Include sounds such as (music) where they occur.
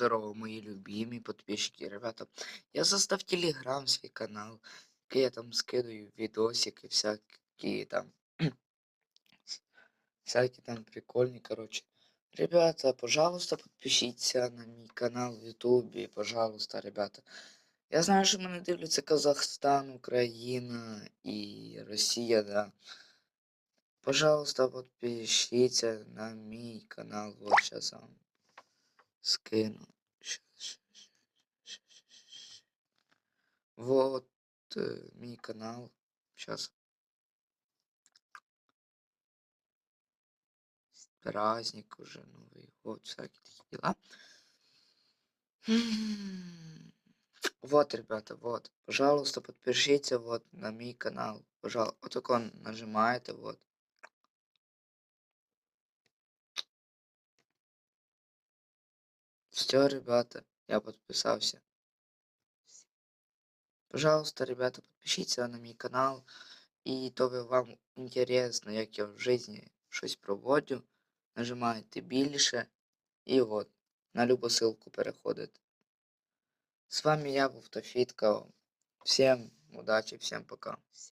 Здорово, мои любимые подписчики, ребята. Я создав телеграм свой канал, где я там скидываю видосики всякие там, (clears throat) всякие там прикольные, короче. Ребята, пожалуйста, подпишіться на мій канал в Ютубі, пожалуйста, ребята. Я знаю, що мене дивляться Казахстан, Україна і Росія, да. Пожалуйста, подпишіться на мій канал. Вот сейчас вам скину. Вот э, мій канал. Сейчас. Праздник уже, Новый год, всякие такие дела. Вот, ребята, вот. Пожалуйста, подпишитесь вот на мой канал. Пожалуйста, вот так он нажимаете, вот. Все, ребята, я подписался. Пожалуйста, ребята, подпишитесь на мій канал. І то ви вам інтересно, як я в житті щось проводжу. Нажимаєте більше. І от, на любу ссылку переходите. З вами я був Тофітка. Всім удачі, всім пока.